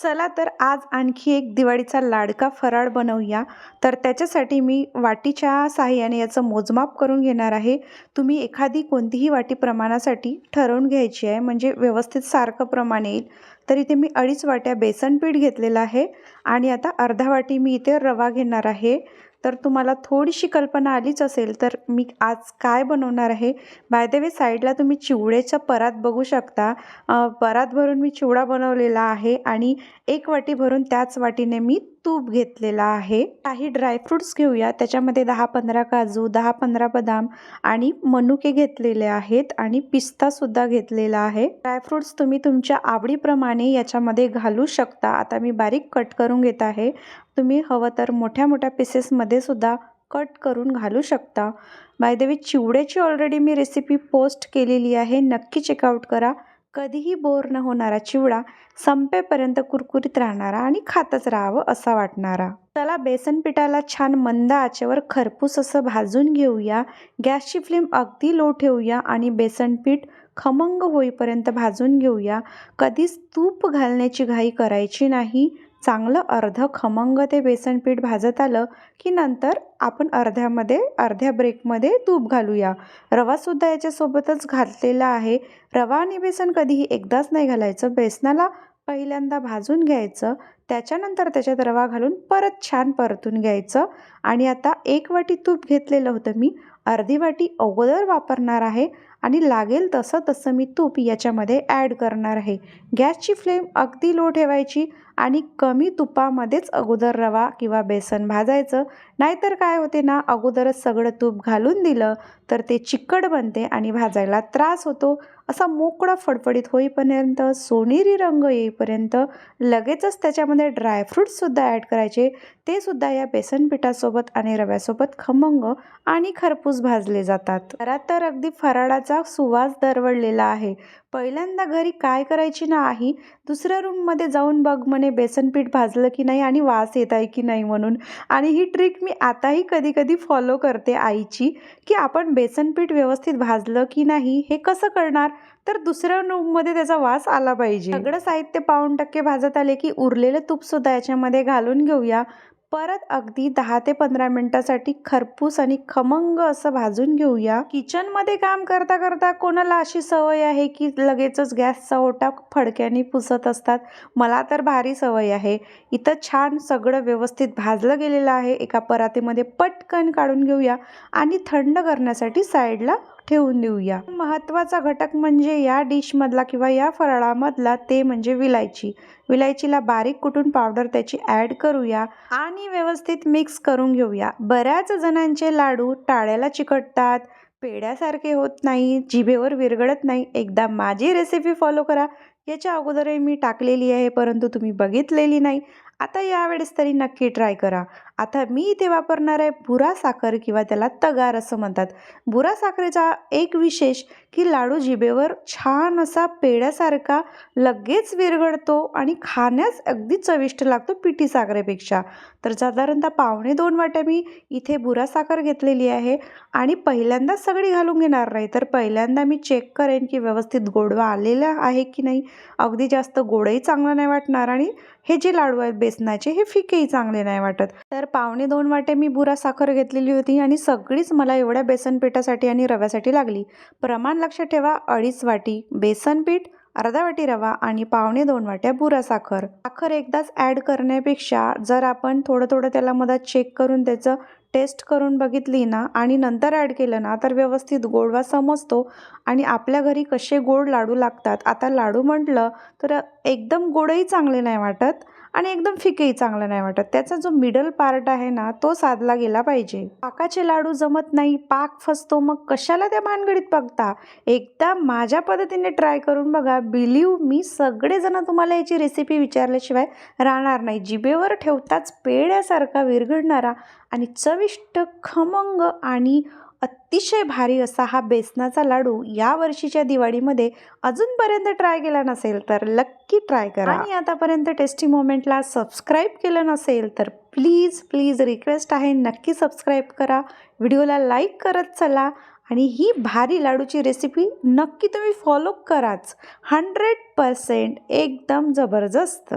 चला तर आज आणखी एक दिवाळीचा लाडका फराळ बनवूया. तर त्याच्यासाठी मी वाटीच्या साहाय्याने याचं मोजमाप करून घेणार आहे. तुम्ही एखादी कोणतीही वाटी प्रमाणासाठी ठरवून घ्यायची आहे. म्हणजे व्यवस्थित सारखं प्रमाण येईल. तर इथे मी अडीच वाट्या बेसन पीठ घेतलेलं आहे. आणि आता अर्धा वाटी मी इथे रवा घेणार आहे. तर तुम्हाला थोडीशी कल्पना आलीच असेल तर मी आज काय बनवणार आहे? बाय द वे साईडला तुम्ही चिवड्याचा परात बघू शकता. परात भरून मी चिवडा बनवलेला आहे आणि एक वाटी भरून त्याच वाटीने मी तूप घेतलेला आहे. काही ड्रायफ्रुट्स घेऊया. त्याच्यामध्ये दहा पंधरा काजू दहा पंधरा बदाम आणि मनुके घेतलेले आहेत आणि पिस्तासुद्धा घेतलेला आहे. ड्रायफ्रुट्स तुम्ही तुमच्या आवडीप्रमाणे याच्यामध्ये घालू शकता. आता मी बारीक कट करून घेत आहे. तुम्ही हवं तर मोठ्या मोठ्या पीसेसमध्ये सुद्धा कट करून घालू शकता. बाय द वे चिवड्याची ऑलरेडी मी रेसिपी पोस्ट केलेली आहे. नक्की चेकआउट करा. कधीही बोर न होणारा चिवडा संपेपर्यंत कुरकुरीत राहणारा आणि खातच राहावं असा वाटणारा. चला बेसन पिठाला छान मंद आचेवर खरपूस असं भाजून घेऊया. गॅसची फ्लेम अगदी लो ठेवूया आणि बेसन पीठ खमंग होईपर्यंत भाजून घेऊया. कधीच तूप घालण्याची घाई करायची नाही. चांगलं अर्धं खमंग ते बेसन पीठ भाजत आलं की नंतर आपण अर्ध्यामध्ये अर्ध्या ब्रेकमध्ये तूप घालूया. रवासुद्धा याच्यासोबतच घातलेला आहे. रवा आणि बेसन कधीही एकदाच नाही घालायचं. बेसनाला पहिल्यांदा भाजून घ्यायचं. त्याच्यानंतर त्याच्यात रवा घालून परत छान परतून घ्यायचं. आणि आता एक वाटी तूप घेतलेलं होतं मी. अर्धी वाटी अगोदर वापरणार आहे. आणि लागेल तसं तसं मी तूप याच्यामध्ये ॲड करणार आहे. गॅसची फ्लेम अगदी लो ठेवायची आणि कमी तुपामध्येच अगोदर रवा किंवा बेसन भाजायचं. नाहीतर काय होते ना अगोदरच सगळं तूप घालून दिलं तर ते चिकट बनते आणि भाजायला त्रास होतो. असा मोकळा फडफडीत होईपर्यंत सोनेरी रंग येईपर्यंत लगेचच त्याच्यामध्ये ड्रायफ्रूट्ससुद्धा ॲड करायचे. ते सुद्धा या बेसन पिठासोबत आणि रव्यासोबत खमंग आणि खरपूस भाजले जातात. घरात तर अगदी फराळाचा सुवास दरवळलेला आहे. पहिल्यांदा घरी काय करायची ना आई दुसऱ्या रूममध्ये जाऊन बघ म्हणे बेसनपीठ भाजलं की नाही आणि वास येत आहे की नाही म्हणून. आणि ही ट्रिक मी आताही कधी कधी फॉलो करते आईची की आपण बेसनपीठ व्यवस्थित भाजलं की नाही हे कसं करणार? तर दुसऱ्या रूममध्ये त्याचा वास आला पाहिजे. सगळं साहित्य पाऊण टक्के भाजत आले की उरलेलं तूपसुद्धा याच्यामध्ये घालून घेऊया. परत अगदी दहा ते पंधरा मिनटासाठी खरपूस आणि खमंग असं भाजून घेऊया. किचनमध्ये काम करता करता कोणाला अशी सवय आहे की लगेचच गॅसचा ओटा फडक्याने पुसत असतात? मला तर भारी सवय आहे. इथं छान सगळं व्यवस्थित भाजलं गेलेलं आहे. एका परातीमध्ये पटकन काढून घेऊया आणि थंड करण्यासाठी साईडला ठेवून देऊया. महत्त्वाचा घटक म्हणजे या डिशमधला किंवा या फराळामधला ते म्हणजे विलायची. विलायचीला बारीक कुटून पावडर त्याची ॲड करूया आणि व्यवस्थित मिक्स करून घेऊया. बऱ्याच जणांचे लाडू टाळ्याला चिकटतात पेड्यासारखे होत नाही जिभेवर विरघळत नाही. एकदा माझी रेसिपी फॉलो करा. याच्या अगोदरही मी टाकलेली आहे परंतु तुम्ही बघितलेली नाही. आता यावेळेस तरी नक्की ट्राय करा. आता मी इथे वापरणार आहे बुरा साखर किंवा त्याला तगार असं म्हणतात. बुरा साखरेचा एक विशेष की लाडू जिभेवर छान असा पेड्यासारखा लगेच विरघळतो आणि खाण्यास अगदी चविष्ट लागतो पिठी साखरेपेक्षा. तर साधारणतः पावणे दोन वाट्या मी इथे बुरा साखर घेतलेली आहे आणि पहिल्यांदाच सगळी घालून घेणार नाही तर पहिल्यांदा मी चेक करेन की व्यवस्थित गोडवा आलेला आहे की नाही. अगदी जास्त गोडही चांगलं नाही वाटणार आणि हे जे लाडू आहेत बेसनाचे हे फिकेही चांगले नाही वाटत. तर पावणे दोन वाटे मी बुरा साखर घेतलेली होती आणि सगळीच मला एवढ्या बेसन पिठासाठी आणि रव्यासाठी लागली. प्रमाण लक्षात ठेवा अडीच वाटी बेसन पीठ अर्धा वाटी रवा आणि पावणे दोन वाट्या बुरा साखर. साखर एकदाच ॲड करण्यापेक्षा जर आपण थोडं थोडं त्याला मधात चेक करून त्याचं टेस्ट करून बघितली ना आणि नंतर ॲड केलं ना तर व्यवस्थित गोडवा समजतो आणि आपल्या घरी कसे गोड लाडू लागतात. आता लाडू म्हटलं तर एकदम गोडही चांगले नाही वाटत आणि एकदम फिकेही चांगलं नाही वाटत. त्याचा जो मिडल पार्ट आहे ना तो साधला गेला पाहिजे. पाकाचे लाडू जमत नाही पाक फसतो मग कशाला त्या भानगडीत बघता? एकदा माझ्या पद्धतीने ट्राय करून बघा. बिलीव मी सगळेजण तुम्हाला याची रेसिपी विचारल्याशिवाय राहणार नाही. जिभेवर ठेवताच पेड्यासारखा विरघडणारा आणि चविष्ट खमंग आणि अतिशय भारी असा हा बेसनाचा लाडू या वर्षीच्या दिवाळीमध्ये अजूनपर्यंत ट्राय केला नसेल तर नक्की ट्राय करा. आणि आतापर्यंत टेस्टी मोमेंटला सबस्क्राईब केलं नसेल तर प्लीज प्लीज रिक्वेस्ट आहे नक्की सबस्क्राईब करा. व्हिडिओला लाईक करत चला आणि ही भारी लाडूची रेसिपी नक्की तुम्ही फॉलो कराच. हंड्रेड पर्सेंट एकदम जबरदस्त.